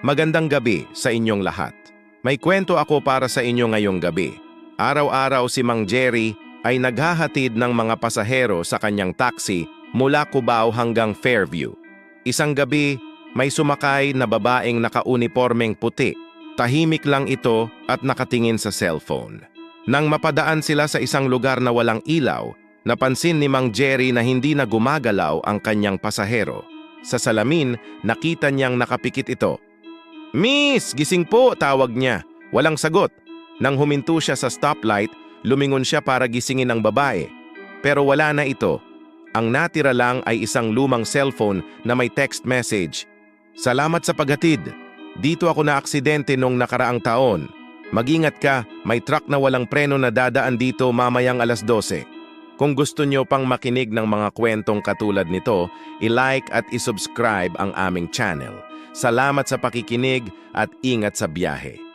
Magandang gabi sa inyong lahat. May kwento ako para sa inyo ngayong gabi. Araw-araw si Mang Jerry ay naghahatid ng mga pasahero sa kanyang taxi mula Cubao hanggang Fairview. Isang gabi, may sumakay na babaeng nakaunipormeng puti. Tahimik lang ito at nakatingin sa cellphone. Nang mapadaan sila sa isang lugar na walang ilaw, napansin ni Mang Jerry na hindi na gumagalaw ang kanyang pasahero. Sa salamin, nakita niyang nakapikit ito. Miss, gising po, tawag niya. Walang sagot. Nang huminto siya sa stoplight, lumingon siya para gisingin ang babae. Pero wala na ito. Ang natira lang ay isang lumang cellphone na may text message. Salamat sa paghatid. Dito ako na aksidente nung nakaraang taon. Magingat ka, may truck na walang preno na dadaan dito mamayang alas 12. Kung gusto nyo pang makinig ng mga kwentong katulad nito, i-like at i-subscribe ang aming channel. Salamat sa pakikinig at ingat sa biyahe.